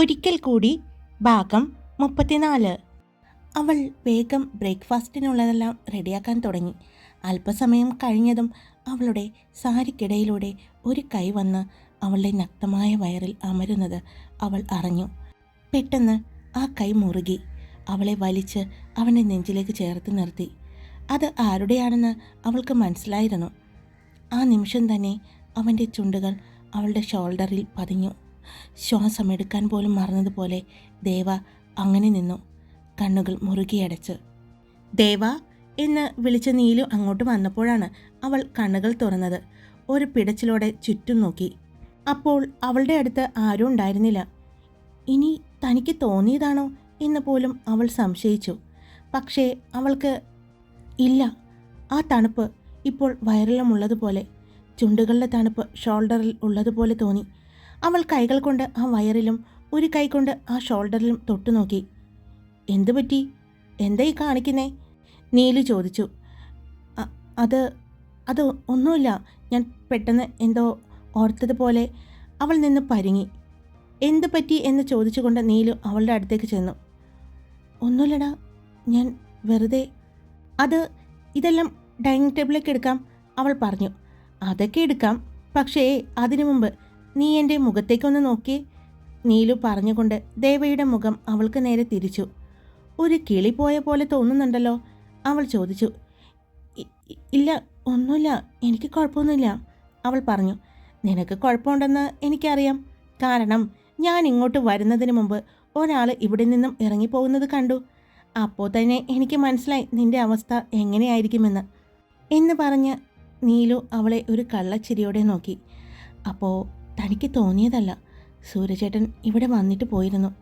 ഒരിക്കൽ കൂടി ഭാഗം മുപ്പത്തിനാല്. അവൾ വേഗം ബ്രേക്ക്ഫാസ്റ്റിനുള്ളതെല്ലാം റെഡിയാക്കാൻ തുടങ്ങി. അല്പസമയം കഴിഞ്ഞതും അവളുടെ സാരിക്കിടയിലൂടെ ഒരു കൈ വന്ന് അവളുടെ നക്തമായ വയറിൽ അമരുന്നത് അവൾ അറിഞ്ഞു. പെട്ടെന്ന് ആ കൈ മുറുകി. അവളെ വലിച്ച് അവന്റെ നെഞ്ചിലേക്ക് ചേർത്ത് നിർത്തി. അത് ആരുടെയാണെന്ന് അവൾക്ക് മനസ്സിലായിരുന്നു. ആ നിമിഷം തന്നെ അവന്റെ ചുണ്ടുകൾ അവളുടെ ഷോൾഡറിൽ പതിഞ്ഞു. ശ്വാസമെടുക്കാൻ പോലും മറന്നതുപോലെ ദേവ അങ്ങനെ നിന്നു. കണ്ണുകൾ മുറുകിയടച്ച്. ദേവ എന്ന് വിളിച്ച നീലു അങ്ങോട്ട് വന്നപ്പോഴാണ് അവൾ കണ്ണുകൾ തുറന്നത്. ഒരു പിടച്ചിലോടെ ചുറ്റും നോക്കി. അപ്പോൾ അവളുടെ അടുത്ത് ആരും ഉണ്ടായിരുന്നില്ല. ഇനി തനിക്ക് തോന്നിയതാണോ എന്ന് പോലും അവൾ സംശയിച്ചു. പക്ഷേ അവൾക്ക് ഇല്ല. ആ തണുപ്പ് ഇപ്പോൾ വയറിലുമുള്ളതുപോലെ ചുണ്ടുകളുടെ തണുപ്പ് ഷോൾഡറിൽ ഉള്ളതുപോലെ തോന്നി. അവൾ കൈകൾ കൊണ്ട് ആ വയറിലും ഒരു കൈ കൊണ്ട് ആ ഷോൾഡറിലും തൊട്ടു നോക്കി. എന്തു പറ്റി? എന്താ ഈ കാണിക്കുന്നേ? നീലു ചോദിച്ചു. അത് അത് ഒന്നുമില്ല. ഞാൻ പെട്ടെന്ന് എന്തോ ഓർത്തതുപോലെ അവൾ നിന്ന് പരുങ്ങി. എന്തു പറ്റി എന്ന് ചോദിച്ചുകൊണ്ട് നീലു അവളുടെ അടുത്തേക്ക് ചെന്നു. ഒന്നുമില്ലടാ ഞാൻ വെറുതെ അത് ഇതെല്ലാം ഡൈനിങ് ടേബിളിലേക്ക് എടുക്കാം അവൾ പറഞ്ഞു. അതൊക്കെ എടുക്കാം പക്ഷേ അതിനു മുമ്പ് നീ എന്റെ മുഖത്തേക്കൊന്ന് നോക്കി. നീലു പറഞ്ഞുകൊണ്ട് ദേവയുടെ മുഖം അവൾക്ക് നേരെ തിരിച്ചു. ഒരു കിളി പോയ പോലെ തോന്നുന്നുണ്ടല്ലോ. അവൾ ചോദിച്ചു "ഇ- ഇ- ഇല്ല ഒന്നുമില്ല എനിക്ക് കുഴപ്പമൊന്നുമില്ല. അവൾ പറഞ്ഞു നിനക്ക് കുഴപ്പമുണ്ടെന്ന് എനിക്കറിയാം. കാരണം ഞാൻ ഇങ്ങോട്ട് വരുന്നതിന് മുമ്പ് ഒരാൾ ഇവിടെ നിന്നും ഇറങ്ങിപ്പോകുന്നത് കണ്ടു. അപ്പോൾ തന്നെ എനിക്ക് മനസ്സിലായി നിന്റെ അവസ്ഥ എങ്ങനെയായിരിക്കുമെന്ന്. എന്ന് പറഞ്ഞ് നീലു അവളെ ഒരു കള്ളച്ചിരിയോടെ നോക്കി. അപ്പോൾ തനിക്ക് തോന്നിയതല്ല. സൂര്യചേട്ടൻ ഇവിടെ വന്നിട്ട് പോയിരുന്നു.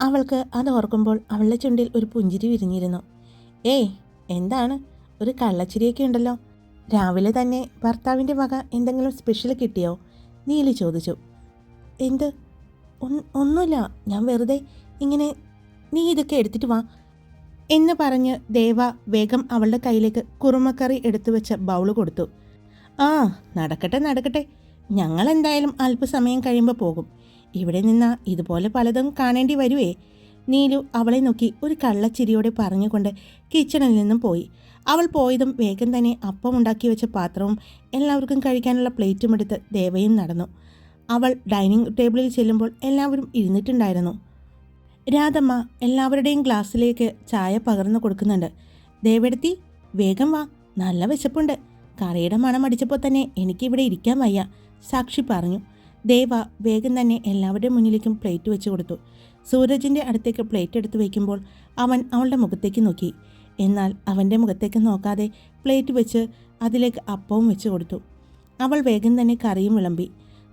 അവൾക്ക് അത് ഓർക്കുമ്പോൾ അവളുടെ ചുണ്ടിൽ ഒരു പുഞ്ചിരി വിരിഞ്ഞിരുന്നു. ഏയ് എന്താണ്? ഒരു കള്ളച്ചിരിയൊക്കെ ഉണ്ടല്ലോ. രാവിലെ തന്നെ ഭർത്താവിന്റെ വക എന്തെങ്കിലും സ്പെഷ്യൽ കിട്ടിയോ? നീലി ചോദിച്ചു. എന്ത്? ഒന്നുമില്ല. ഞാൻ വെറുതെ ഇങ്ങനെ നീ ഇതൊക്കെ എടുത്തിട്ട് വാ. എന്ന് പറഞ്ഞ് ദേവ വേഗം അവളുടെ കയ്യിലേക്ക് കുറുമക്കറി എടുത്തു വെച്ച ബൗൾ കൊടുത്തു. ആ നടക്കട്ടെ നടക്കട്ടെ. ഞങ്ങൾ എന്തായാലും അല്പസമയം കഴിയുമ്പോൾ പോകും. ഇവിടെ നിന്ന് ഇതുപോലെ പലതും കാണേണ്ടി വരുവേ. നീലു അവളെ നോക്കി ഒരു കള്ളച്ചിരിയോടെ പറഞ്ഞുകൊണ്ട് കിച്ചണിൽ നിന്നും പോയി. അവൾ പോയതും വേഗം തന്നെ അപ്പം ഉണ്ടാക്കി വെച്ച പാത്രവും എല്ലാവർക്കും കഴിക്കാനുള്ള പ്ലേറ്റും എടുത്ത് ദേവയും നടന്നു. അവൾ ഡൈനിങ് ടേബിളിൽ ചെല്ലുമ്പോൾ എല്ലാവരും ഇരുന്നിട്ടുണ്ടായിരുന്നു. രാധമ്മ എല്ലാവരുടെയും ഗ്ലാസ്സിലേക്ക് ചായ പകർന്നു കൊടുക്കുന്നുണ്ട്. ദേവെടുത്തി വേഗം വാ. നല്ല വിശപ്പുണ്ട്. കറിയുടെ മണം അടിച്ചപ്പോൾ തന്നെ എനിക്കിവിടെ ഇരിക്കാൻ വയ്യ. സാക്ഷി പറഞ്ഞു ദേവ വേഗം തന്നെ എല്ലാവരുടെ മുന്നിലേക്കും പ്ലേറ്റ് വെച്ച് കൊടുത്തു. സൂരജിന്റെ അടുത്തേക്ക് പ്ലേറ്റ് എടുത്തു വയ്ക്കുമ്പോൾ അവൻ അവളുടെ മുഖത്തേക്ക് നോക്കി. എന്നാൽ അവന്റെ മുഖത്തേക്ക് നോക്കാതെ പ്ലേറ്റ് വെച്ച് അതിലേക്ക് അപ്പവും വെച്ച് കൊടുത്തു. അവൾ വേഗം തന്നെ കറിയും വിളമ്പി.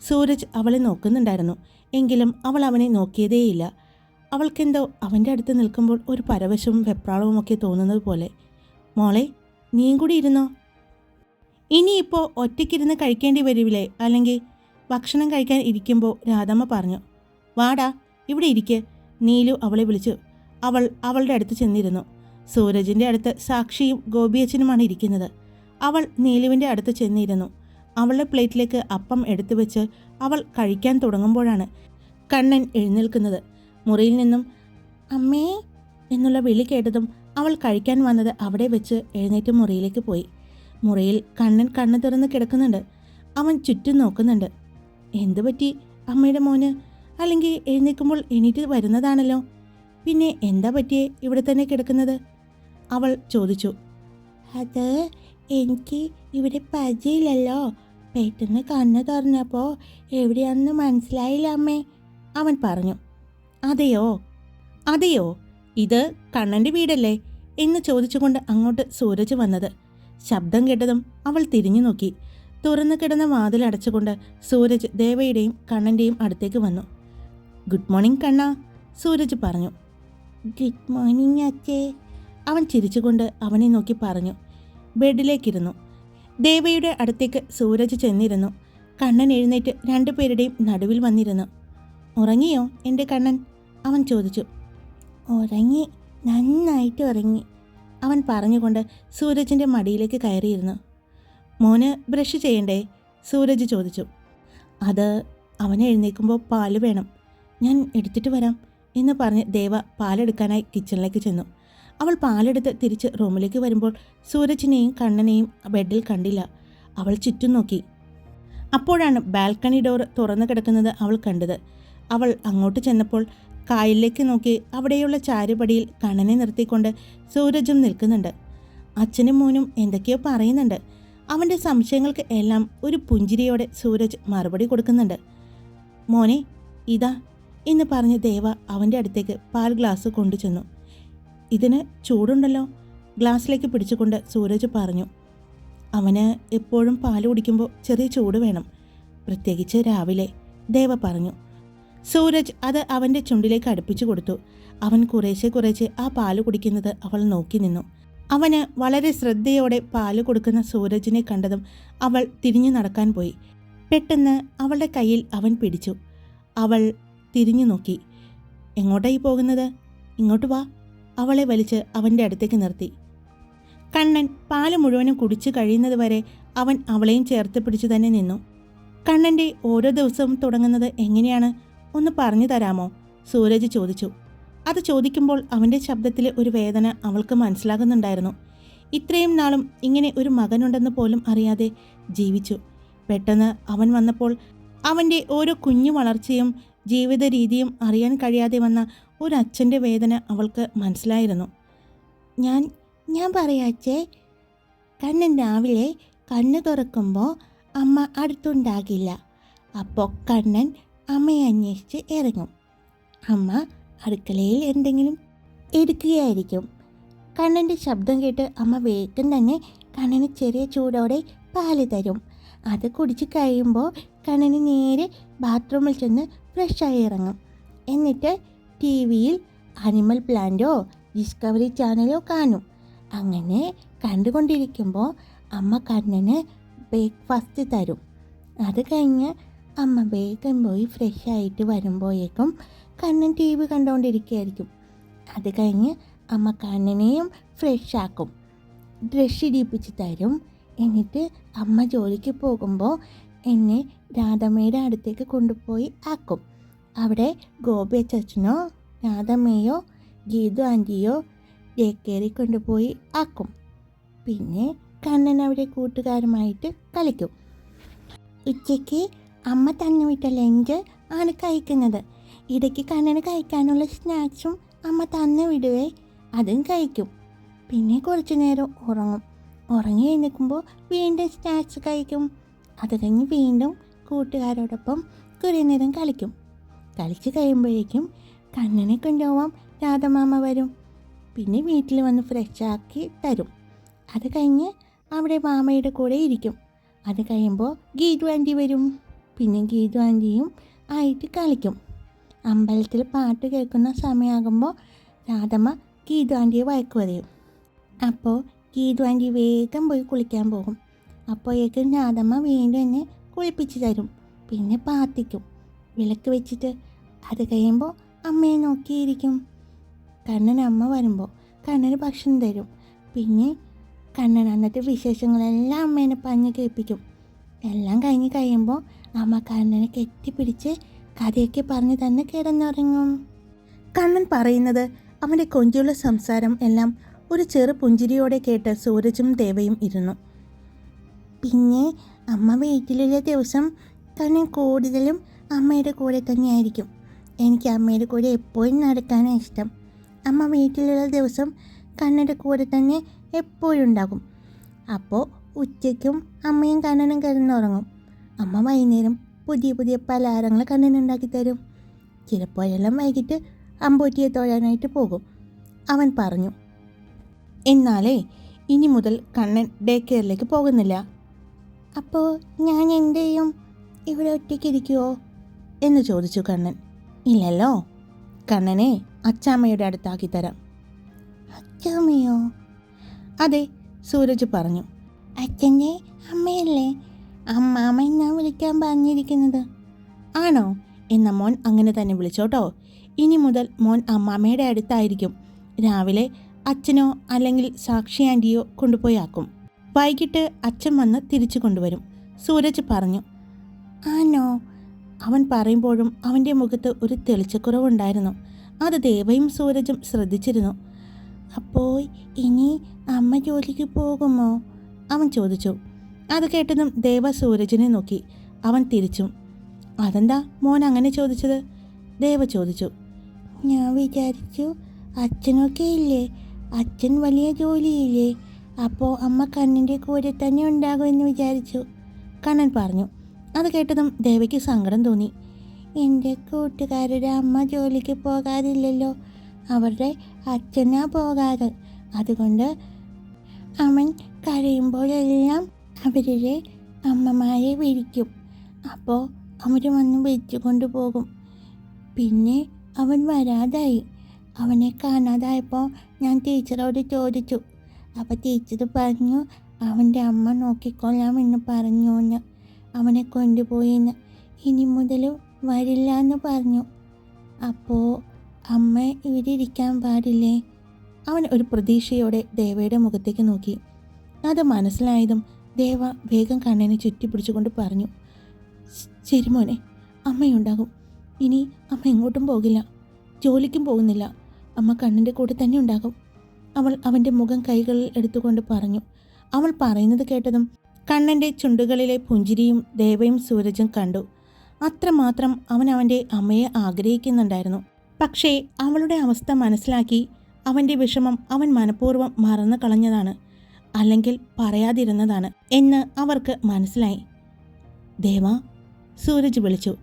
സൂരജ് അവളെ നോക്കുന്നുണ്ടായിരുന്നു. എങ്കിലും അവൾ അവനെ നോക്കിയതേയില്ല. അവൾക്കെന്തോ അവന്റെ അടുത്ത് നിൽക്കുമ്പോൾ ഒരു പരവശവും വെപ്രാളവും ഒക്കെ തോന്നുന്നത് പോലെ. മോളെ നീയും കൂടി ഇരുന്നോ? ഇനിയിപ്പോൾ ഒറ്റയ്ക്കിരുന്ന് കഴിക്കേണ്ടി വരില്ലേ? അല്ലെങ്കിൽ ഭക്ഷണം കഴിക്കാൻ ഇരിക്കുമ്പോൾ രാധമ്മ പറഞ്ഞു വാടാ ഇവിടെ ഇരിക്ക്. നീലു അവളെ വിളിച്ചു. അവൾ അവളുടെ അടുത്ത് ചെന്നിരുന്നു. സൂരജിന്റെ അടുത്ത് സാക്ഷിയും ഗോപിയച്ചനുമാണ് ഇരിക്കുന്നത്. അവൾ നീലുവിന്റെ അടുത്ത് ചെന്നിരുന്നു. അവളുടെ പ്ലേറ്റിലേക്ക് അപ്പം എടുത്തു വെച്ച് അവൾ കഴിക്കാൻ തുടങ്ങുമ്പോഴാണ് കണ്ണൻ എഴുന്നേൽക്കുന്നത്. മുറിയിൽ നിന്നും അമ്മേ എന്നുള്ള വിളി കേട്ടതും അവൾ കഴിക്കാൻ വന്നത് അവിടെ വെച്ച് എഴുന്നേറ്റ് മുറിയിലേക്ക് പോയി. മുറിയിൽ കണ്ണൻ കണ്ണു തുറന്ന് കിടക്കുന്നുണ്ട്. അവൻ ചുറ്റും നോക്കുന്നുണ്ട്. എന്തു പറ്റി അമ്മയുടെ മോന്? അല്ലെങ്കിൽ എഴുന്നേൽക്കുമ്പോൾ എണീറ്റ് വരുന്നതാണല്ലോ. പിന്നെ എന്താ പറ്റിയേ ഇവിടെ തന്നെ കിടക്കുന്നത്? അവൾ ചോദിച്ചു. അത് എനിക്ക് ഇവിടെ പരിചയമില്ലല്ലോ. പെട്ടെന്ന് കണ്ണ് തുറന്നപ്പോൾ എവിടെയാണെന്ന് മനസ്സിലായില്ല അമ്മേ. അവൻ പറഞ്ഞു. അതെയോ? അതെയോ? ഇത് കണ്ണന്റെ വീടല്ലേ? എന്ന് ചോദിച്ചുകൊണ്ട് അങ്ങോട്ട് സൂരജ് വന്നത്. ശബ്ദം കേട്ടതും അവൾ തിരിഞ്ഞു നോക്കി. തുറന്നു കിടന്ന വാതിൽ അടച്ചുകൊണ്ട് സൂരജ് ദേവയുടെയും കണ്ണന്റെയും അടുത്തേക്ക് വന്നു. ഗുഡ് മോർണിംഗ് കണ്ണ സൂരജ് പറഞ്ഞു. ഗുഡ് മോർണിംഗ് അച്ഛേ അവൻ ചിരിച്ചുകൊണ്ട് അവനെ നോക്കി പറഞ്ഞു. ബെഡിലേക്കിരുന്നു. ദേവയുടെ അടുത്തേക്ക് സൂരജ് ചെന്നിരുന്നു. കണ്ണൻ എഴുന്നേറ്റ് രണ്ടുപേരുടെയും നടുവിൽ വന്നിരുന്നു. ഉറങ്ങിയോ എന്റെ കണ്ണൻ? അവൻ ചോദിച്ചു. ഉറങ്ങി നന്നായിട്ട് ഉറങ്ങി. അവൻ പറഞ്ഞുകൊണ്ട് സൂരജിന്റെ മടിയിലേക്ക് കയറിയിരുന്നു. മോന് ബ്രഷ് ചെയ്യണ്ടേ? സൂരജ് ചോദിച്ചു. അത് അവനെ എഴുന്നേൽക്കുമ്പോൾ പാൽ വേണം. ഞാൻ എടുത്തിട്ട് വരാം എന്ന് പറഞ്ഞ് ദേവ പാലെടുക്കാനായി കിച്ചണിലേക്ക് ചെന്നു. അവൾ പാലെടുത്ത് തിരിച്ച് റൂമിലേക്ക് വരുമ്പോൾ സൂരജിനെയും കണ്ണനെയും ബെഡിൽ കണ്ടില്ല. അവൾ ചുറ്റും നോക്കി. അപ്പോഴാണ് ബാൽക്കണി ഡോർ തുറന്നു കിടക്കുന്നത് അവൾ കണ്ടത്. അവൾ അങ്ങോട്ട് ചെന്നപ്പോൾ കായലിലേക്ക് നോക്കി അവിടെയുള്ള ചാരുപടിയിൽ കണ്ണനെ നിർത്തിക്കൊണ്ട് സൂരജും നിൽക്കുന്നുണ്ട്. അച്ഛനും മോനും എന്തൊക്കെയോ പറയുന്നുണ്ട്. അവന്റെ സംശയങ്ങൾക്ക് എല്ലാം ഒരു പുഞ്ചിരിയോടെ സൂരജ് മറുപടി കൊടുക്കുന്നുണ്ട്. മോനെ ഇതാ എന്ന് പറഞ്ഞ് ദേവ അവന്റെ അടുത്തേക്ക് പാൽ ഗ്ലാസ് കൊണ്ടു ചെന്നു ഇതിന് ചൂടുണ്ടല്ലോ ഗ്ലാസ്സിലേക്ക് പിടിച്ചുകൊണ്ട് സൂരജ് പറഞ്ഞു. അവന് എപ്പോഴും പാൽ കുടിക്കുമ്പോൾ ചെറിയ ചൂട് വേണം പ്രത്യേകിച്ച് രാവിലെ ദേവ പറഞ്ഞു. സൂരജ് അത് അവന്റെ ചുണ്ടിലേക്ക് അടുപ്പിച്ചു കൊടുത്തു. അവൻ കുറേശ്ശെ കുറേശ്ശെ ആ പാൽ കുടിക്കുന്നത് അവൾ നോക്കി നിന്നു. അവന് വളരെ ശ്രദ്ധയോടെ പാൽ കൊടുക്കുന്ന സൂരജിനെ കണ്ടതും അവൾ തിരിഞ്ഞു നടക്കാൻ പോയി. പെട്ടെന്ന് അവളുടെ കയ്യിൽ അവൻ പിടിച്ചു. അവൾ തിരിഞ്ഞു നോക്കി. എങ്ങോട്ടായി പോകുന്നത്? ഇങ്ങോട്ട് വാ. അവളെ വലിച്ച് അവന്റെ അടുത്തേക്ക് നിർത്തി. കണ്ണൻ പാൽ മുഴുവനും കുടിച്ചു കഴിയുന്നത് വരെ അവൻ അവളെയും ചേർത്ത് പിടിച്ചു തന്നെ നിന്നു. കണ്ണന്റെ ഓരോ ദിവസവും തുടങ്ങുന്നത് എങ്ങനെയാണ്? ഒന്ന് പറഞ്ഞു തരാമോ? സൂരജ് ചോദിച്ചു. അത് ചോദിക്കുമ്പോൾ അവന്റെ ശബ്ദത്തിലെ ഒരു വേദന അവൾക്ക് മനസ്സിലാകുന്നുണ്ടായിരുന്നു. ഇത്രയും നാളും ഇങ്ങനെ ഒരു മകനുണ്ടെന്ന് പോലും അറിയാതെ ജീവിച്ചു. പെട്ടെന്ന് അവൻ വന്നപ്പോൾ അവന്റെ ഓരോ കുഞ്ഞു വളർച്ചയും ജീവിത രീതിയും അറിയാൻ കഴിയാതെ വന്ന ഒരു അച്ഛന്റെ വേദന അവൾക്ക് മനസ്സിലായിരുന്നു. ഞാൻ ഞാൻ പറയാച്ചേ കണ്ണൻ രാവിലെ കണ്ണ് തുറക്കുമ്പോൾ അമ്മ അടുത്തുണ്ടാകില്ല. അപ്പോൾ കണ്ണൻ അമ്മയെ അന്വേഷിച്ച് ഇറങ്ങും. അമ്മ അടുക്കളയിൽ എന്തെങ്കിലും എടുക്കുകയായിരിക്കും. കണ്ണന്റെ ശബ്ദം കേട്ട് അമ്മ വേഗം തന്നെ കണ്ണന് ചെറിയ ചൂടോടെ പാൽ തരും. അത് കുടിച്ച് കഴിയുമ്പോൾ കണ്ണന് നേരെ ബാത്റൂമിൽ ചെന്ന് ഫ്രഷായി ഇറങ്ങും. എന്നിട്ട് ടി വിയിൽ അനിമൽ പ്ലാന്റോ ഡിസ്കവറി ചാനലോ കാണും. അങ്ങനെ കണ്ടുകൊണ്ടിരിക്കുമ്പോൾ അമ്മ കണ്ണന് ബ്രേക്ക്ഫാസ്റ്റ് തരും. അത് കഴിഞ്ഞ് അമ്മ വേഗം പോയി ഫ്രഷ് ആയിട്ട് വരുമ്പോഴേക്കും കണ്ണൻ ടി വി കണ്ടുകൊണ്ടിരിക്കുകയായിരിക്കും അത് കഴിഞ്ഞ് അമ്മ കണ്ണനെയും ഫ്രഷ് ആക്കും. ഡ്രഷ് ഇടിപ്പിച്ച് തരും. എന്നിട്ട് അമ്മ ജോലിക്ക് പോകുമ്പോൾ എന്നെ രാധമ്മയുടെ അടുത്തേക്ക് കൊണ്ടുപോയി ആക്കും. അവിടെ ഗോപി അച്ചച്ചനോ രാധമ്മയോ ഗീതു ആന്റിയോ ഡേ കൊണ്ടുപോയി ആക്കും. പിന്നെ കണ്ണൻ അവിടെ കൂട്ടുകാരുമായിട്ട് കളിക്കും. ഉച്ചയ്ക്ക് അമ്മ തന്നു വിട്ട ലഞ്ച് ആണ് കഴിക്കുന്നത്. ഇടയ്ക്ക് കണ്ണന് കഴിക്കാനുള്ള സ്നാക്സും അമ്മ തന്നു വിടുവേ. അതും കഴിക്കും. പിന്നെ കുറച്ചു നേരം ഉറങ്ങും. ഉറങ്ങി എഴുന്നേൽക്കുമ്പോൾ വീണ്ടും സ്നാക്സ് കഴിക്കും. അത് കഴിഞ്ഞ് വീണ്ടും കൂട്ടുകാരോടൊപ്പം കുറേ നേരം കളിക്കും. കളിച്ച് കഴിയുമ്പോഴേക്കും കണ്ണനെ കൊണ്ടുപോവാം രാധമാമ വരും. പിന്നെ വീട്ടിൽ വന്ന് ഫ്രഷ് ആക്കി തരും. അത് കഴിഞ്ഞ് അവിടെ മാമയുടെ കൂടെ ഇരിക്കും. അത് കഴിയുമ്പോൾ ഗീറ്റ് വണ്ടി വരും. പിന്നെ ഗീതു ആന്റിയും ആയിട്ട് കളിക്കും. അമ്പലത്തിൽ പാട്ട് കേൾക്കുന്ന സമയമാകുമ്പോൾ രാധമ്മ ഗീതു ആന്റിയെ വഴക്ക് പറയും. അപ്പോൾ ഗീതു ആന്റി വേഗം പോയി കുളിക്കാൻ പോകും. അപ്പോഴേക്കും രാധമ്മ വീണ്ടും എന്നെ കുളിപ്പിച്ച് തരും. പിന്നെ പ്രാർത്ഥിക്കും. വിളക്ക് വെച്ചിട്ട് അത് കഴിയുമ്പോൾ അമ്മയെ നോക്കിയിരിക്കും. കണ്ണൻ അമ്മ വരുമ്പോൾ കണ്ണന് ഭക്ഷണം തരും. പിന്നെ കണ്ണൻ അന്നത്തെ വിശേഷങ്ങളെല്ലാം അമ്മേനെ പഞ്ഞ് കേൾപ്പിക്കും. എല്ലാം കഴിഞ്ഞ് കഴിയുമ്പോൾ അമ്മ കണ്ണനെ കെട്ടിപ്പിടിച്ച് കഥയൊക്കെ പറഞ്ഞ് തന്നെ കിടന്നുറങ്ങും. കണ്ണൻ പറയുന്നത് അവന്റെ കൊഞ്ചുള്ള സംസാരം എല്ലാം ഒരു ചെറു പുഞ്ചിരിയോടെ കേട്ട് സൂരജും ദേവയും ഇരുന്നു. പിന്നെ അമ്മ വീട്ടിലുള്ള ദിവസം കണ്ണൻ കൂടുതലും അമ്മയുടെ കൂടെ തന്നെയായിരിക്കും. എനിക്ക് അമ്മയുടെ കൂടെ എപ്പോഴും നടക്കാനാണ് ഇഷ്ടം. അമ്മ വീട്ടിലുള്ള ദിവസം കണ്ണന്റെ കൂടെ തന്നെ എപ്പോഴും ഉണ്ടാകും. അപ്പോൾ ഉച്ചയ്ക്കും അമ്മയും കണ്ണനും കിടന്നുറങ്ങും. അമ്മ വൈകുന്നേരം പുതിയ പുതിയ പലഹാരങ്ങൾ കണ്ണിനുണ്ടാക്കി തരും. ചിലപ്പോഴെല്ലാം വൈകിട്ട് അമ്പൂറ്റിയെ തൊഴാനായിട്ട് പോകും. അവൻ പറഞ്ഞു എന്നാലേ ഇനി മുതൽ കണ്ണൻ ഡേ കെയറിലേക്ക് പോകുന്നില്ല. അപ്പോൾ ഞാൻ ചെയ്യും ഇവിടെ ഒറ്റയ്ക്ക് ഇരിക്കുമോ എന്ന് ചോദിച്ചു കണ്ണൻ. ഇല്ലല്ലോ കണ്ണനെ അച്ചാമ്മയുടെ അടുത്താക്കി തരാം. അച്ചാമ്മയോ? അതെ സൂരജ് പറഞ്ഞു. അച്ഛന്റെ അമ്മയല്ലേ? അമ്മാമ്മ എന്നാ വിളിക്കാൻ പറഞ്ഞിരിക്കുന്നത്. ആണോ? എന്ന മോൻ അങ്ങനെ തന്നെ വിളിച്ചോട്ടോ. ഇനി മുതൽ മോൻ അമ്മാമ്മയുടെ അടുത്തായിരിക്കും. രാവിലെ അച്ഛനോ അല്ലെങ്കിൽ സാക്ഷി ആന്റിയോ കൊണ്ടുപോയാക്കും വൈകിട്ട് അച്ഛൻ വന്ന് തിരിച്ചു കൊണ്ടുവരും. സൂരജ് പറഞ്ഞു ആണോ അവൻ പറയുമ്പോഴും അവന്റെ മുഖത്ത് ഒരു തെളിച്ചക്കുറവുണ്ടായിരുന്നു. അത് ദേവയും സൂരജും ശ്രദ്ധിച്ചിരുന്നു. അപ്പോൾ ഇനി അമ്മ ജോലിക്ക് പോകുമോ? അവൻ ചോദിച്ചു. അത് കേട്ടതും ദേവ സൂരജിനെ നോക്കി. അവൻ തിരിച്ചും. അതെന്താ മോൻ അങ്ങനെ ചോദിച്ചത്? ദേവ ചോദിച്ചു. ഞാൻ വിചാരിച്ചു അച്ഛനൊക്കെ ഇല്ലേ? അച്ഛൻ വലിയ ജോലിയില്ലേ? അപ്പോൾ അമ്മ കണ്ണിന്റെ കൂടെ തന്നെ ഉണ്ടാകുമെന്ന് വിചാരിച്ചു. കണ്ണൻ പറഞ്ഞു. അത് കേട്ടതും ദേവയ്ക്ക് സങ്കടം തോന്നി. എന്റെ കൂട്ടുകാരുടെ അമ്മ ജോലിക്ക് പോകാറില്ലല്ലോ. അവരുടെ അച്ഛനാ പോകാറ്. അതുകൊണ്ട് അവൻ കരയുമ്പോഴെല്ലാം അവരുടെ അമ്മമാരെ വിളിക്കും അപ്പോൾ അവർ വന്ന് വിളിച്ചു കൊണ്ടുപോകും പിന്നെ അവൻ വരാതായി. അവനെ കാണാതായപ്പോൾ ഞാൻ ടീച്ചറോട് ചോദിച്ചു. അപ്പോൾ ടീച്ചർ പറഞ്ഞു അവന്റെ അമ്മ നോക്കിക്കൊള്ളാം എന്ന് പറഞ്ഞു എന്ന് അവനെ കൊണ്ടുപോയിന്ന്. ഇനി മുതൽ വരില്ല എന്ന് പറഞ്ഞു. അപ്പോൾ അമ്മ ഇവിടെ ഇരിക്കാൻ പാടില്ലേ? അവൻ ഒരു പ്രതീക്ഷയോടെ ദേവയുടെ മുഖത്തേക്ക് നോക്കി. അത് മനസ്സിലായതും ദേവ വേഗം കണ്ണനെ ചുറ്റിപ്പിടിച്ചുകൊണ്ട് പറഞ്ഞു "ശ- ശരി മോനെ അമ്മയുണ്ടാകും. ഇനി അമ്മ എങ്ങോട്ടും പോകില്ല. ജോലിക്കും പോകുന്നില്ല. അമ്മ കണ്ണിന്റെ കൂടെ തന്നെ ഉണ്ടാകും. അവൾ അവന്റെ മുഖം കൈകളിൽ എടുത്തുകൊണ്ട് പറഞ്ഞു. അവൾ പറയുന്നത് കേട്ടതും കണ്ണന്റെ ചുണ്ടുകളിലെ പുഞ്ചിരിയും ദേവയും സൂരജും കണ്ടു. അത്രമാത്രം അവൻ അവന്റെ അമ്മയെ ആഗ്രഹിക്കുന്നുണ്ടായിരുന്നു. പക്ഷേ അവളുടെ അവസ്ഥ മനസ്സിലാക്കി അവന്റെ വിഷമം അവൻ മനഃപൂർവം മറന്നു കളഞ്ഞതാണ് അല്ലെങ്കിൽ പറയാതിരുന്നതാണ് എന്ന് അവർക്ക് മനസ്സിലായി. ദേവ സൂരജ് വിളിച്ചു.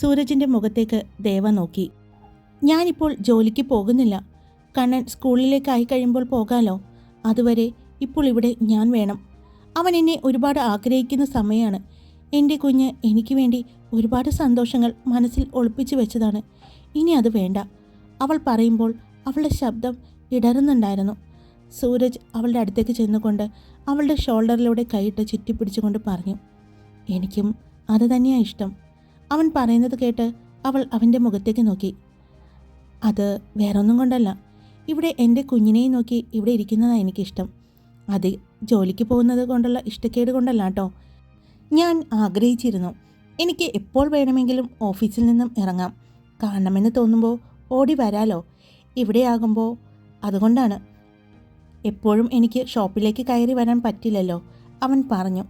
സൂരജിന്റെ മുഖത്തേക്ക് ദേവ നോക്കി. ഞാനിപ്പോൾ ജോലിക്ക് പോകുന്നില്ല. കണ്ണൻ സ്കൂളിലേക്കായി കഴിയുമ്പോൾ പോകാലോ. അതുവരെ ഇപ്പോൾ ഇവിടെ ഞാൻ വേണം. അവൻ എന്നെ ഒരുപാട് ആഗ്രഹിക്കുന്ന സമയമാണ് എന്റെ കുഞ്ഞ് എനിക്ക് വേണ്ടി ഒരുപാട് സന്തോഷങ്ങൾ മനസ്സിൽ ഒളിപ്പിച്ചു വെച്ചതാണ്. ഇനി അത് വേണ്ട. അവൾ പറയുമ്പോൾ അവളുടെ ശബ്ദം ഇടറുന്നുണ്ടായിരുന്നു. സൂരജ് അവളുടെ അടുത്തേക്ക് ചെന്നുകൊണ്ട് അവളുടെ ഷോൾഡറിലൂടെ കൈയിട്ട് ചുറ്റിപ്പിടിച്ചുകൊണ്ട് പറഞ്ഞു എനിക്കും അത് തന്നെയാണ് ഇഷ്ടം. അവൻ പറയുന്നത് കേട്ട് അവൾ അവന്റെ മുഖത്തേക്ക് നോക്കി. അത് വേറൊന്നും കൊണ്ടല്ല. ഇവിടെ എന്റെ കുഞ്ഞിനെയും നോക്കി ഇവിടെ ഇരിക്കുന്നതാണ് എനിക്കിഷ്ടം. അത് ജോലിക്ക് പോകുന്നത് കൊണ്ടുള്ള ഇഷ്ടക്കേട് കൊണ്ടല്ല കേട്ടോ. ഞാൻ ആഗ്രഹിച്ചിരുന്നു എനിക്ക് എപ്പോൾ വേണമെങ്കിലും ഓഫീസിൽ നിന്നും ഇറങ്ങാം. കാണണമെന്ന് തോന്നുമ്പോൾ ഓടി വരാലോ. ഇവിടെയാകുമ്പോൾ അതുകൊണ്ടാണ് എപ്പോഴും എനിക്ക് ഷോപ്പിലേക്ക് കയറി വരാൻ പറ്റില്ലല്ലോ. അവൻ പറഞ്ഞു.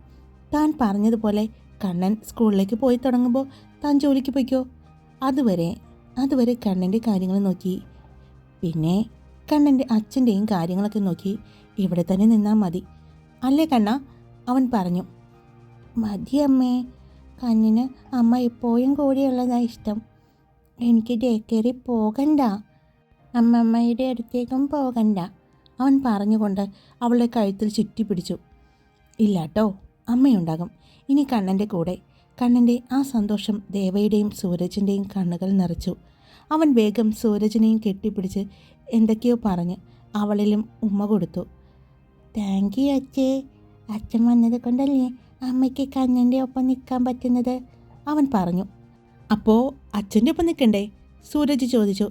താൻ പറഞ്ഞതുപോലെ കണ്ണൻ സ്കൂളിലേക്ക് പോയി തുടങ്ങുമ്പോൾ താൻ ജോലിക്ക് പോയിക്കോ? അതുവരെ അതുവരെ കണ്ണന്റെ കാര്യങ്ങൾ നോക്കി. പിന്നെ കണ്ണന്റെ അച്ഛന്റെയും കാര്യങ്ങളൊക്കെ നോക്കി. ഇവിടെ തന്നെ നിന്നാൽ മതി. അല്ലേ കണ്ണ? അവൻ പറഞ്ഞു. മതി അമ്മേ. കണ്ണിന് അമ്മ എപ്പോഴും കൂടെയുള്ളതാ ഇഷ്ടം. എനിക്ക് ഡേ കയറി പോകണ്ട. അമ്മമ്മയുടെ അടുത്തേക്കും പോകണ്ട. അവൻ പറഞ്ഞുകൊണ്ട് അവളുടെ കഴുത്തിൽ ചുറ്റി പിടിച്ചു. ഇല്ല കേട്ടോ അമ്മയുണ്ടാകും. ഇനി കണ്ണന്റെ കൂടെ. കണ്ണന്റെ ആ സന്തോഷം ദേവയുടെയും സൂരജിന്റെയും കണ്ണുകൾ നിറച്ചു. അവൻ വേഗം സൂരജിനെയും കെട്ടിപ്പിടിച്ച് എന്തൊക്കെയോ പറഞ്ഞ് അവളിലും ഉമ്മ കൊടുത്തു. താങ്ക് യു അച്ഛേ. അച്ഛൻ വന്നത് കൊണ്ടല്ലേ അമ്മയ്ക്ക് കണ്ണന്റെ ഒപ്പം നിൽക്കാൻ പറ്റുന്നത്? അവൻ പറഞ്ഞു. അപ്പോൾ അച്ഛന്റെ ഒപ്പം നിൽക്കണ്ടേ? സൂരജ് ചോദിച്ചു.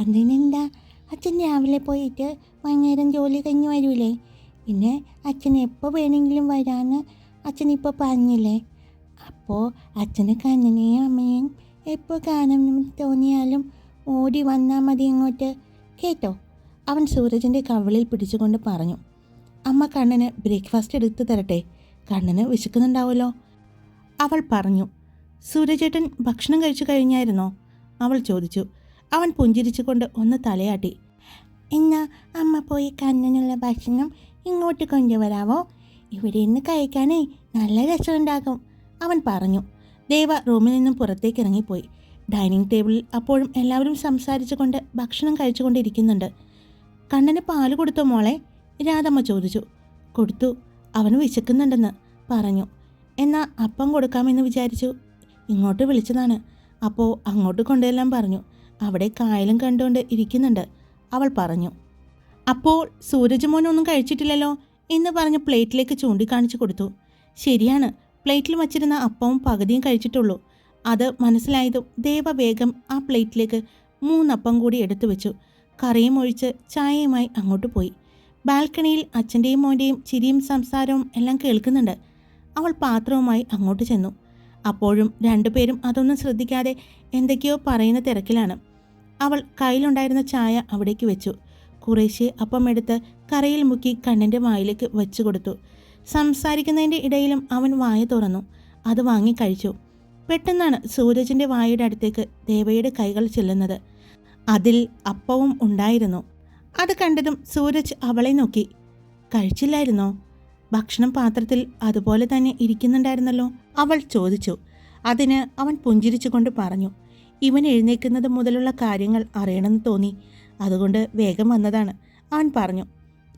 അതിനെന്താ? അച്ഛൻ രാവിലെ പോയിട്ട് വൈകുന്നേരം ജോലി കഴിഞ്ഞ് വരൂലേ? പിന്നെ അച്ഛൻ എപ്പോൾ വേണമെങ്കിലും വരാമെന്ന് അച്ഛൻ ഇപ്പോൾ പറഞ്ഞില്ലേ? അപ്പോൾ അച്ഛന് കണ്ണനെയും അമ്മയും എപ്പോൾ കാണണമെന്ന് തോന്നിയാലും ഓടി വന്നാൽ മതി ഇങ്ങോട്ട്. കേട്ടോ? അവൻ സൂരജിന്റെ കവിളിൽ പിടിച്ചുകൊണ്ട് പറഞ്ഞു. അമ്മ കണ്ണന് ബ്രേക്ക്ഫാസ്റ്റ് എടുത്ത് തരട്ടെ? കണ്ണന് വിശക്കുന്നുണ്ടാവുമല്ലോ. അവൾ പറഞ്ഞു. സൂരജേട്ടൻ ഭക്ഷണം കഴിച്ചു കഴിഞ്ഞായിരുന്നോ? അവൾ ചോദിച്ചു. അവൻ പുഞ്ചിരിച്ചുകൊണ്ട് ഒന്ന് തലയാട്ടി. എന്നാ അമ്മ പോയി കണ്ണനുള്ള ഭക്ഷണം ഇങ്ങോട്ട് കൊണ്ടുവരാവോ? ഇവിടെ നിന്ന് കഴിക്കാനേ നല്ല രസമുണ്ടാകും. അവൻ പറഞ്ഞു. ദേവ റൂമിൽ നിന്നും പുറത്തേക്ക് ഇറങ്ങിപ്പോയി. ഡൈനിങ് ടേബിളിൽ അപ്പോഴും എല്ലാവരും സംസാരിച്ചുകൊണ്ട് ഭക്ഷണം കഴിച്ചുകൊണ്ടിരിക്കുന്നുണ്ട്. കണ്ണന് പാൽ കൊടുത്തോ മോളെ? രാധമ്മ ചോദിച്ചു. കൊടുത്തു. അവന് വിശക്കുന്നുണ്ടെന്ന് പറഞ്ഞു. എന്നാൽ അപ്പം കൊടുക്കാമെന്ന് വിചാരിച്ചു. ഇങ്ങോട്ട് വിളിച്ചതാണ്. അപ്പോൾ അങ്ങോട്ട് കൊണ്ടുവരാൻ പറഞ്ഞു. അവിടെ കായലും കണ്ടുകൊണ്ട് ഇരിക്കുന്നുണ്ട്. അവൾ പറഞ്ഞു അപ്പോൾ സൂരജ് മോൻ ഒന്നും കഴിച്ചിട്ടില്ലല്ലോ? എന്ന് പറഞ്ഞ് പ്ലേറ്റിലേക്ക് ചൂണ്ടിക്കാണിച്ചു കൊടുത്തു. ശരിയാണ് പ്ലേറ്റിൽ വച്ചിരുന്ന അപ്പവും പകുതിയും കഴിച്ചിട്ടുള്ളൂ. അത് മനസ്സിലായതും ദേവ വേഗം ആ പ്ലേറ്റിലേക്ക് മൂന്നപ്പം കൂടി എടുത്തു വെച്ചു. കറിയും ഒഴിച്ച് ചായയുമായി അങ്ങോട്ട് പോയി. ബാൽക്കണിയിൽ അച്ഛന്റെയും മോന്റെയും ചിരിയും സംസാരവും എല്ലാം കേൾക്കുന്നുണ്ട്. അവൾ പാത്രവുമായി അങ്ങോട്ട് ചെന്നു. അപ്പോഴും രണ്ടുപേരും അതൊന്നും ശ്രദ്ധിക്കാതെ എന്തൊക്കെയോ പറയുന്ന തിരക്കിലാണ്. അവൾ കയ്യിലുണ്ടായിരുന്ന ചായ അവിടേക്ക് വെച്ചു. കുറേശ്ശെ അപ്പം എടുത്ത് കറയിൽ മുക്കി കണ്ണന്റെ വായിലേക്ക് വെച്ചു കൊടുത്തു. സംസാരിക്കുന്നതിന്റെ ഇടയിലും അവൻ വായ തുറന്നു. അത് വാങ്ങി കഴിച്ചു. പെട്ടെന്നാണ് സൂരജിന്റെ വായയുടെ അടുത്തേക്ക് ദേവയുടെ കൈകൾ ചെല്ലുന്നത്. അതിൽ അപ്പവും ഉണ്ടായിരുന്നു. അത് കണ്ടതും സൂരജ് അവളെ നോക്കി. കഴിച്ചില്ലായിരുന്നോ? ഭക്ഷണം പാത്രത്തിൽ അതുപോലെ തന്നെ ഇരിക്കുന്നുണ്ടായിരുന്നല്ലോ? അവൾ ചോദിച്ചു. അതിന് അവൻ പുഞ്ചിരിച്ചുകൊണ്ട് പറഞ്ഞു. ഇവൻ എഴുന്നേക്കുന്നത് മുതലുള്ള കാര്യങ്ങൾ അറിയണമെന്ന് തോന്നി. അതുകൊണ്ട് വേഗം വന്നതാണ്. ആൺ പറഞ്ഞു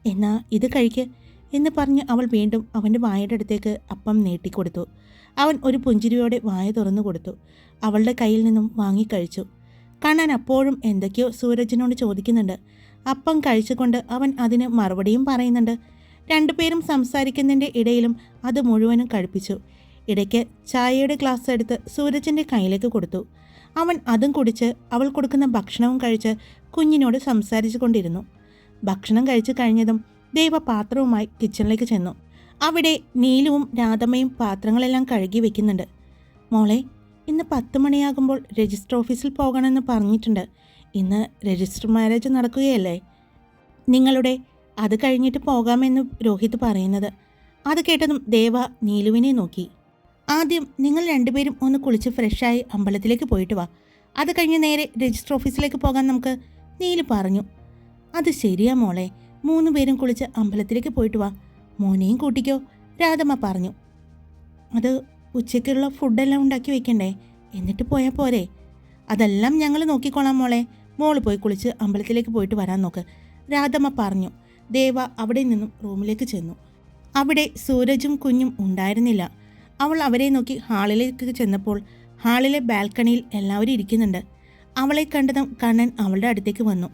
എന്നാ ഇത് കഴിക്ക് എന്ന് പറഞ്ഞ് അവൾ വീണ്ടും അവന്റെ വായയുടെ അടുത്തേക്ക് അപ്പം നീട്ടിക്കൊടുത്തു. അവൻ ഒരു പുഞ്ചിരിയോടെ വായ തുറന്നു കൊടുത്തു. അവളുടെ കയ്യിൽ നിന്നും വാങ്ങിക്കഴിച്ചു കണ്ണൻ അപ്പോഴും എന്തൊക്കെയോ സൂരജിനോട് ചോദിക്കുന്നുണ്ട്. അപ്പം കഴിച്ചുകൊണ്ട് അവൻ അതിന് മറുപടിയും പറയുന്നുണ്ട്. രണ്ടുപേരും സംസാരിക്കുന്നതിന്റെ ഇടയിലും അത് മുഴുവനും കഴിപ്പിച്ചു. ഇടയ്ക്ക് ചായയുടെ ഗ്ലാസ് എടുത്ത് സൂരജിന്റെ കയ്യിലേക്ക് കൊടുത്തു. അവൻ അതും കുടിച്ച് അവൾ കൊടുക്കുന്ന ഭക്ഷണവും കഴിച്ച് കുഞ്ഞിനോട് സംസാരിച്ചു കൊണ്ടിരുന്നു. ഭക്ഷണം കഴിച്ചു കഴിഞ്ഞതും ദേവ പാത്രവുമായി കിച്ചണിലേക്ക് ചെന്നു. അവിടെ നീലുവും രാധമ്മയും പാത്രങ്ങളെല്ലാം കഴുകി വെക്കുന്നുണ്ട്. മോളെ ഇന്ന് പത്ത് മണിയാകുമ്പോൾ രജിസ്റ്റർ ഓഫീസിൽ പോകണമെന്ന് പറഞ്ഞിട്ടുണ്ട്. ഇന്ന് രജിസ്റ്റർ മാരേജ് നടക്കുകയല്ലേ? നിങ്ങളുടെ അത് കഴിഞ്ഞിട്ട് പോകാമെന്ന് രോഹിത് പറയുന്നത്. അത് കേട്ടതും ദേവ നീലുവിനെ നോക്കി. ആദ്യം നിങ്ങൾ രണ്ടുപേരും ഒന്ന് കുളിച്ച് ഫ്രഷായി അമ്പലത്തിലേക്ക് പോയിട്ട് വാ. അത് കഴിഞ്ഞ് നേരെ രജിസ്റ്റർ ഓഫീസിലേക്ക് പോകാൻ നമുക്ക് നീൽ പറഞ്ഞു. അത് ശരിയാ മോളെ. മൂന്ന് പേരും കുളിച്ച് അമ്പലത്തിലേക്ക് പോയിട്ട് വാ. മോനെയും കൂട്ടിക്കോ രാധമ്മ പറഞ്ഞു. അത് ഉച്ചയ്ക്കുള്ള ഫുഡെല്ലാം ഉണ്ടാക്കി വെക്കണ്ടേ? എന്നിട്ട് പോയാൽ പോരെ. അതെല്ലാം ഞങ്ങൾ നോക്കിക്കോളാം മോളെ. മോൾ പോയി കുളിച്ച് അമ്പലത്തിലേക്ക് പോയിട്ട് വരാൻ നോക്ക്. രാധമ്മ പറഞ്ഞു. ദേവ അവിടെ നിന്നും റൂമിലേക്ക് ചെന്നു. അവിടെ സൂരജും കുഞ്ഞും ഉണ്ടായിരുന്നില്ല. അവൾ അവരെ നോക്കി ഹാളിലേക്ക് ചെന്നപ്പോൾ ഹാളിലെ ബാൽക്കണിയിൽ എല്ലാവരും ഇരിക്കുന്നുണ്ട്. അവളെ കണ്ടതും കണ്ണൻ അവളുടെ അടുത്തേക്ക് വന്നു.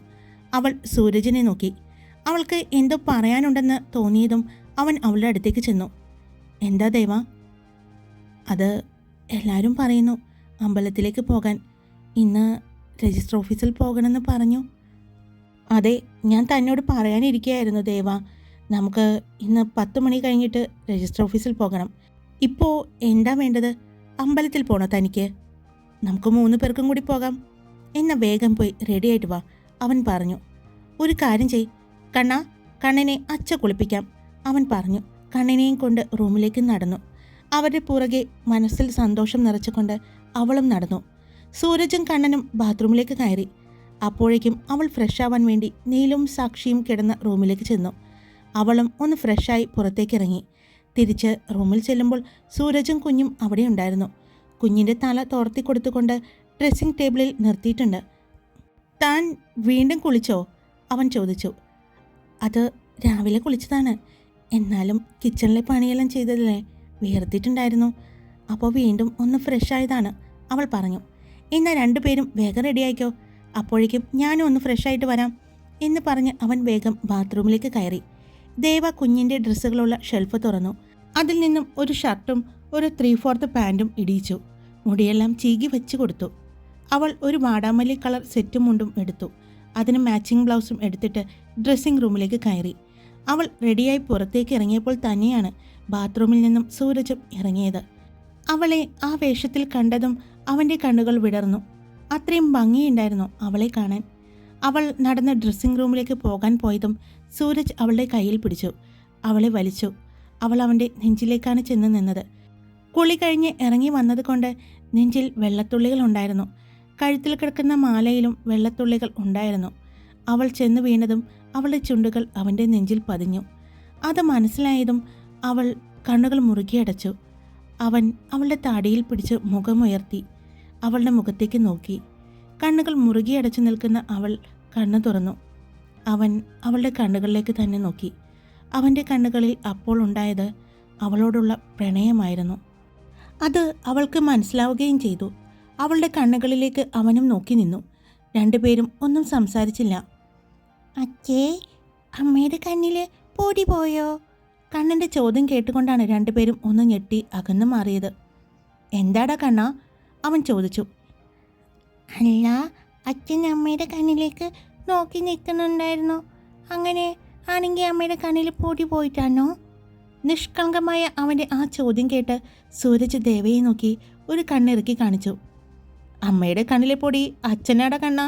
അവൾ സൂരജിനെ നോക്കി. അവൾക്ക് എന്തോ പറയാനുണ്ടെന്ന് തോന്നിയതും അവൻ അവളുടെ അടുത്തേക്ക് ചെന്നു. എന്താ ദേവ? അത് എല്ലാവരും പറയുന്നു അമ്പലത്തിലേക്ക് പോകാൻ. ഇന്ന് രജിസ്റ്റർ ഓഫീസിൽ പോകണമെന്ന് പറഞ്ഞു. അതെ ഞാൻ തന്നോട് പറയാനിരിക്കുകയായിരുന്നു ദേവ. നമുക്ക് ഇന്ന് പത്ത് മണി കഴിഞ്ഞിട്ട് രജിസ്റ്റർ ഓഫീസിൽ പോകണം. ഇപ്പോൾ എന്താ വേണ്ടത്? അമ്പലത്തിൽ പോണോ തനിക്ക്? നമുക്ക് മൂന്ന് പേർക്കും കൂടി പോകാം. എന്ന വേഗം പോയി റെഡിയായിട്ട് വാ അവൻ പറഞ്ഞു. ഒരു കാര്യം ചെയ് കണ്ണ കണ്ണനെ അച്ച കുളിപ്പിക്കാം. അവൻ പറഞ്ഞു. കണ്ണനെയും കൊണ്ട് റൂമിലേക്ക് നടന്നു. അവരുടെ പുറകെ മനസ്സിൽ സന്തോഷം നിറച്ചുകൊണ്ട് അവളും നടന്നു. സൂരജും കണ്ണനും ബാത്റൂമിലേക്ക് കയറി. അപ്പോഴേക്കും അവൾ ഫ്രഷ് ആവാൻ വേണ്ടി നീലും സാക്ഷിയും കിടന്ന റൂമിലേക്ക് ചെന്നു. അവളും ഒന്ന് ഫ്രഷായി പുറത്തേക്ക് ഇറങ്ങി. തിരിച്ച് റൂമിൽ ചെല്ലുമ്പോൾ സൂരജും കുഞ്ഞും അവിടെ ഉണ്ടായിരുന്നു. കുഞ്ഞിന്റെ തല തോർത്തി കൊടുത്തുകൊണ്ട് ഡ്രസ്സിംഗ് ടേബിളിൽ നിർത്തിയിട്ടുണ്ട്. താൻ വീണ്ടും കുളിച്ചോ? അവൻ ചോദിച്ചു. അത് രാവിലെ കുളിച്ചതാണ്. എന്നാലും കിച്ചണിലെ പണിയെല്ലാം ചെയ്തതല്ലേ വിയർത്തിട്ടുണ്ടായിരുന്നു. അപ്പോൾ വീണ്ടും ഒന്ന് ഫ്രഷ് ആയതാണ് അവൾ പറഞ്ഞു. എന്നാൽ രണ്ടുപേരും വേഗം റെഡിയായിക്കോ അപ്പോഴേക്കും ഞാനും ഒന്ന് ഫ്രഷ് ആയിട്ട് വരാം എന്ന് പറഞ്ഞ് അവൻ വേഗം ബാത്റൂമിലേക്ക് കയറി. ദേവ കുഞ്ഞിന്റെ ഡ്രസ്സുകളുള്ള ഷെൽഫ് തുറന്നു. അതിൽ നിന്നും ഒരു ഷർട്ടും ഒരു ത്രീ ഫോർത്ത് പാന്റും ഇടിയിച്ചു. മുടിയെല്ലാം ചീകി വെച്ച് കൊടുത്തു. അവൾ ഒരു വാടാമല്ലി കളർ സെറ്റും മുണ്ടും എടുത്തു. അതിന് മാച്ചിങ് ബ്ലൗസും എടുത്തിട്ട് ഡ്രസ്സിംഗ് റൂമിലേക്ക് കയറി. അവൾ റെഡിയായി പുറത്തേക്ക് ഇറങ്ങിയപ്പോൾ തന്നെയാണ് ബാത്റൂമിൽ നിന്നും സൂരജും ഇറങ്ങിയത്. അവളെ ആ വേഷത്തിൽ കണ്ടതും അവന്റെ കണ്ണുകൾ വിടർന്നു. അത്രയും ഭംഗിയുണ്ടായിരുന്നു അവളെ കാണാൻ. അവൾ നടന്ന് ഡ്രസ്സിംഗ് റൂമിലേക്ക് പോകാൻ പോയതും സൂരജ് അവളുടെ കയ്യിൽ പിടിച്ചു. അവളെ വലിച്ചു. അവൾ അവന്റെ നെഞ്ചിലേക്കാണ് ചെന്ന് നിന്നത്. കുളി കഴിഞ്ഞ് ഇറങ്ങി വന്നതുകൊണ്ട് നെഞ്ചിൽ വെള്ളത്തുള്ളികൾ ഉണ്ടായിരുന്നു. കഴുത്തിൽ കിടക്കുന്ന മാലയിലും വെള്ളത്തുള്ളികൾ ഉണ്ടായിരുന്നു. അവൾ ചെന്ന് വീണതും അവളുടെ ചുണ്ടുകൾ അവന്റെ നെഞ്ചിൽ പതിഞ്ഞു. അത് മനസ്സിലായതും അവൾ കണ്ണുകൾ മുറുകിയടച്ചു അവൻ അവളുടെ താടിയിൽ പിടിച്ച് മുഖമുയർത്തി. അവളുടെ മുഖത്തേക്ക് നോക്കി. കണ്ണുകൾ മുറുകിയടച്ചു നിൽക്കുന്ന അവൾ കണ്ണു തുറന്നു. അവൻ അവളുടെ കണ്ണുകളിലേക്ക് തന്നെ നോക്കി. അവന്റെ കണ്ണുകളിൽ അപ്പോൾ ഉണ്ടായത് അവളോടുള്ള പ്രണയമായിരുന്നു. അത് അവൾക്ക് മനസ്സിലാവുകയും ചെയ്തു. അവളുടെ കണ്ണുകളിലേക്ക് അവനും നോക്കി നിന്നു. രണ്ടുപേരും ഒന്നും സംസാരിച്ചില്ല. അച്ഛേ അമ്മയുടെ കണ്ണിൽ പൊടി പോയോ? കണ്ണന്റെ ചോദ്യം കേട്ടുകൊണ്ടാണ് രണ്ടുപേരും ഒന്ന് ഞെട്ടി അകന്നു മാറിയത്. എന്താടാ കണ്ണ? അവൻ ചോദിച്ചു. അല്ല അച്ഛൻ അമ്മയുടെ കണ്ണിലേക്ക് നോക്കി നിൽക്കുന്നുണ്ടായിരുന്നു അങ്ങനെ ആണെങ്കിൽ അമ്മയുടെ കണ്ണിൽ പൊടി പോയിട്ടാണോ? നിഷ്കളങ്കമായ അവന്റെ ആ ചോദ്യം കേട്ട് സൂരജ് ദേവയെ നോക്കി ഒരു കണ്ണിറുക്കി കാണിച്ചു. അമ്മയുടെ കണ്ണിലെ പൊടി അച്ഛനാടെ കണ്ണ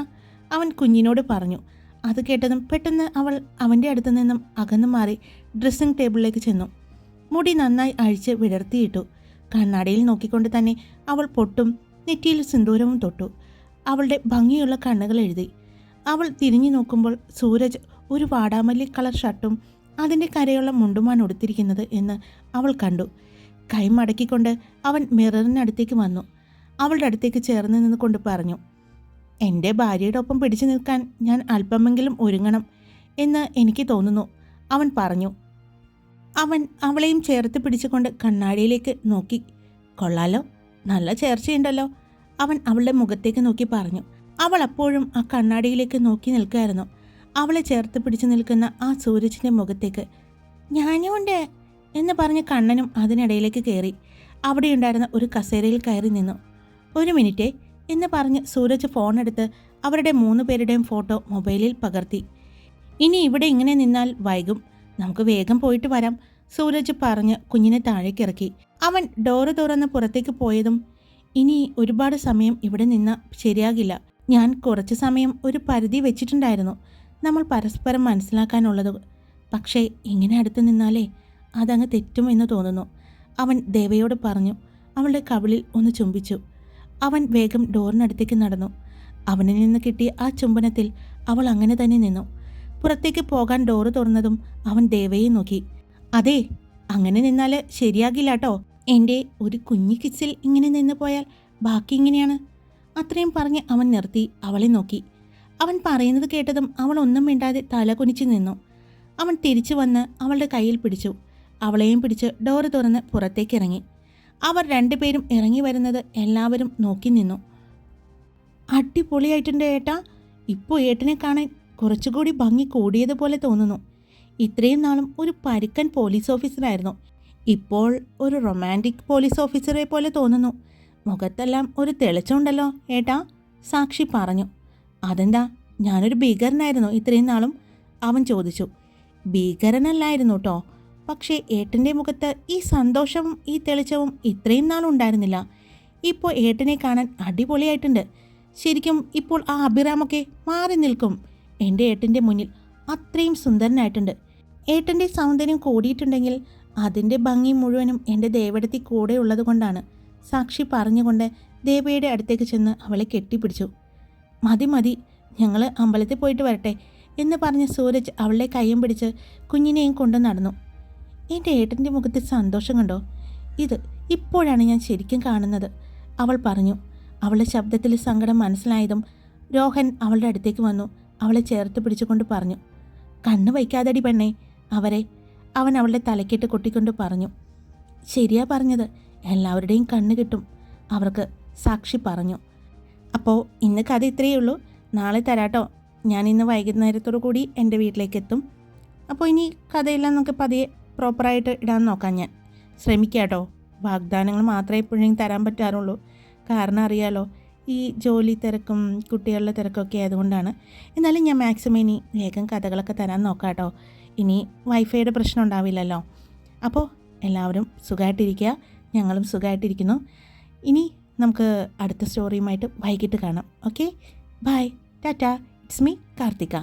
അവൻ കുഞ്ഞിനോട് പറഞ്ഞു. അത് കേട്ടതും പെട്ടെന്ന് അവൾ അവന്റെ അടുത്തു നിന്നും അകന്നു മാറി ഡ്രസ്സിംഗ് ടേബിളിലേക്ക് ചെന്നു. മുടി നന്നായി അഴിച്ച് വിടർത്തിയിട്ടു. കണ്ണാടിയിൽ നോക്കിക്കൊണ്ട് തന്നെ അവൾ പൊട്ടും നെറ്റിയിൽ സിന്ദൂരവും തൊട്ടു. അവളുടെ ഭംഗിയുള്ള കണ്ണുകൾ എഴുതി. അവൾ തിരിഞ്ഞു നോക്കുമ്പോൾ സൂരജ് ഒരു വാടാമല്ലി കളർ ഷർട്ടും അതിന്റെ കരയുള്ള മുണ്ടുമാണ് ഉടുത്തിരിക്കുന്നത് എന്ന് അവൾ കണ്ടു. കൈ മടക്കിക്കൊണ്ട് അവൻ മിററിനടുത്തേക്ക് വന്നു. അവളുടെ അടുത്തേക്ക് ചേർന്ന് നിന്നുകൊണ്ട് പറഞ്ഞു എന്റെ ഭാര്യയുടെ ഒപ്പം പിടിച്ചു നിൽക്കാൻ ഞാൻ അല്പമെങ്കിലും ഒരുങ്ങണം എന്ന് എനിക്ക് തോന്നുന്നു അവൻ പറഞ്ഞു. അവൻ അവളെയും ചേർത്ത് പിടിച്ചുകൊണ്ട് കണ്ണാടിയിലേക്ക് നോക്കി. കൊള്ളാലോ നല്ല ചേർച്ചയുണ്ടല്ലോ അവൻ അവളുടെ മുഖത്തേക്ക് നോക്കി പറഞ്ഞു. അവൾ അപ്പോഴും ആ കണ്ണാടിയിലേക്ക് നോക്കി നിൽക്കുകയായിരുന്നു. അവളെ ചേർത്ത് പിടിച്ചു നിൽക്കുന്ന ആ സൂരജിന്റെ മുഖത്തേക്ക് ഞാനുണ്ട് എന്ന് പറഞ്ഞ് കണ്ണനും അതിനിടയിലേക്ക് കയറി. അവിടെയുണ്ടായിരുന്ന ഒരു കസേരയിൽ കയറി നിന്നു. ഒരു മിനിറ്റേ എന്ന് പറഞ്ഞ് സൂരജ് ഫോൺ എടുത്ത് അവരുടെ മൂന്ന് പേരുടെയും ഫോട്ടോ മൊബൈലിൽ പകർത്തി. ഇനി ഇവിടെ ഇങ്ങനെ നിന്നാൽ വൈകും. നമുക്ക് വേഗം പോയിട്ട് വരാം സൂരജ് പറഞ്ഞ് കുഞ്ഞിനെ താഴേക്ക് ഇറക്കി. അവൻ ഡോറ് തുറന്ന് പുറത്തേക്ക് പോയതും ഇനി ഒരുപാട് സമയം ഇവിടെ നിന്ന് ശരിയാകില്ല. ഞാൻ കുറച്ച് സമയം ഒരു പരിധി വെച്ചിട്ടുണ്ടായിരുന്നു. നമ്മൾ പരസ്പരം മനസ്സിലാക്കാനുള്ളത്. പക്ഷേ ഇങ്ങനെ അടുത്ത് നിന്നാലേ അതങ്ങ് തെറ്റുമെന്ന് തോന്നുന്നു. അവൻ ദേവയോട് പറഞ്ഞു. അവളുടെ കവിളിൽ ഒന്ന് ചുംബിച്ചു. അവൻ വേഗം ഡോറിനടുത്തേക്ക് നടന്നു. അവനിൽ നിന്ന് കിട്ടിയ ആ ചുംബനത്തിൽ അവൾ അങ്ങനെ തന്നെ നിന്നു. പുറത്തേക്ക് പോകാൻ ഡോറ് തുറന്നതും അവൻ ദേവയെ നോക്കി. അതെ അങ്ങനെ നിന്നാൽ ശരിയാകില്ല കേട്ടോ എന്റെ ഒരു കുഞ്ഞു കിസിൽ ഇങ്ങനെ നിന്ന് പോയാൽ ബാക്കി ഇങ്ങനെയാണ് അത്രയും പറഞ്ഞ് അവൻ നിർത്തി അവളെ നോക്കി. അവൻ പറയുന്നത് കേട്ടതും അവൾ ഒന്നും മിണ്ടാതെ തല കുനിച്ചു നിന്നു. അവൻ തിരിച്ചു വന്ന് അവളുടെ കയ്യിൽ പിടിച്ചു. അവളെയും പിടിച്ച് ഡോറ് തുറന്ന് പുറത്തേക്ക് ഇറങ്ങി. അവർ രണ്ടുപേരും ഇറങ്ങി വരുന്നത് എല്ലാവരും നോക്കി നിന്നു. അടിപൊളിയായിട്ടുണ്ട് ഏട്ടാ. ഇപ്പോൾ ഏട്ടനെ കാണാൻ കുറച്ചുകൂടി ഭംഗി കൂടിയതുപോലെ തോന്നുന്നു. ഇത്രയും നാളും ഒരു പരുക്കൻ പോലീസ് ഓഫീസറായിരുന്നു. ഇപ്പോൾ ഒരു റൊമാന്റിക് പോലീസ് ഓഫീസറെ പോലെ തോന്നുന്നു. മുഖത്തെല്ലാം ഒരു തെളിച്ചമുണ്ടല്ലോ ഏട്ടാ സാക്ഷി പറഞ്ഞു. അതെന്താ ഞാനൊരു ഭീകരനായിരുന്നു ഇത്രയും നാളും? അവൻ ചോദിച്ചു. ഭീകരനല്ലായിരുന്നു കേട്ടോ പക്ഷേ ഏട്ടന്റെ മുഖത്ത് ഈ സന്തോഷവും ഈ തെളിച്ചവും ഇത്രയും നാളും ഉണ്ടായിരുന്നില്ല ഇപ്പോൾ ഏട്ടനെ കാണാൻ അടിപൊളിയായിട്ടുണ്ട്. ശരിക്കും ഇപ്പോൾ ആ അഭിറാമൊക്കെ മാറി നിൽക്കും. എന്റെ ഏട്ടന്റെ മുന്നിൽ അത്രയും സുന്ദരനായിട്ടുണ്ട്. ഏട്ടന്റെ സൗന്ദര്യം കൂടിയിട്ടുണ്ടെങ്കിൽ അതിന്റെ ഭംഗി മുഴുവനും എന്റെ ദേവടത്തി കൂടെ ഉള്ളത് കൊണ്ടാണ് സാക്ഷി പറഞ്ഞുകൊണ്ട് ദേവയുടെ അടുത്തേക്ക് ചെന്ന് അവളെ കെട്ടിപ്പിടിച്ചു. മതി മതി ഞങ്ങൾ അമ്പലത്തിൽ പോയിട്ട് വരട്ടെ എന്ന് പറഞ്ഞ് സൂരജ് അവളുടെ കയ്യും പിടിച്ച് കുഞ്ഞിനെയും കൊണ്ട് നടന്നു. എന്റെ ഏട്ടന്റെ മുഖത്ത് സന്തോഷം കണ്ടോ? ഇത് ഇപ്പോഴാണ് ഞാൻ ശരിക്കും കാണുന്നത് അവൾ പറഞ്ഞു. അവളുടെ ശബ്ദത്തിൽ സങ്കടം മനസ്സിലായതും രോഹൻ അവളുടെ അടുത്തേക്ക് വന്നു അവളെ ചേർത്ത് പിടിച്ചുകൊണ്ട് പറഞ്ഞു. കണ്ണ് വയ്ക്കാതടി പെണ്ണേ അവരെ അവൻ അവളുടെ തലക്കിട്ട് കൊട്ടിക്കൊണ്ട് പറഞ്ഞു. ശരിയാ പറഞ്ഞത് എല്ലാവരുടെയും കണ്ണ് കിട്ടും. അവർക്ക് സാക്ഷി പറഞ്ഞു. അപ്പോൾ ഇന്ന് കഥ ഇത്രയേ ഉള്ളൂ. നാളെ തരാട്ടോ. ഞാൻ ഇന്ന് വൈകുന്നേരത്തോടു കൂടി എന്റെ വീട്ടിലേക്ക് എത്തും അപ്പോൾ ഇനി കഥയെല്ലാം നമുക്ക് പതിയെ പ്രോപ്പറായിട്ട് ഇടാൻ നോക്കാം ഞാൻ. ശ്രമിക്കാം കേട്ടോ വാഗ്ദാനങ്ങൾ മാത്രമേ എപ്പോഴെങ്കിലും തരാൻ പറ്റാറുള്ളൂ. കാരണം അറിയാലോ ഈ ജോലി തിരക്കും കുട്ടികളുടെ തിരക്കൊക്കെ ആയതുകൊണ്ടാണ്. എന്നാലും ഞാൻ മാക്സിമം ഇനി വേഗം കഥകളൊക്കെ തരാൻ നോക്കാം ഇനി വൈഫൈയുടെ പ്രശ്നം ഉണ്ടാവില്ലല്ലോ. അപ്പോൾ എല്ലാവരും സുഖമായിട്ടിരിക്കുക ഞങ്ങളും സുഖമായിട്ടിരിക്കുന്നു ഇനി നമുക്ക് അടുത്ത സ്റ്റോറിയുമായിട്ട് വൈകിട്ട് കാണാം. Okay bye tata it's me Karthika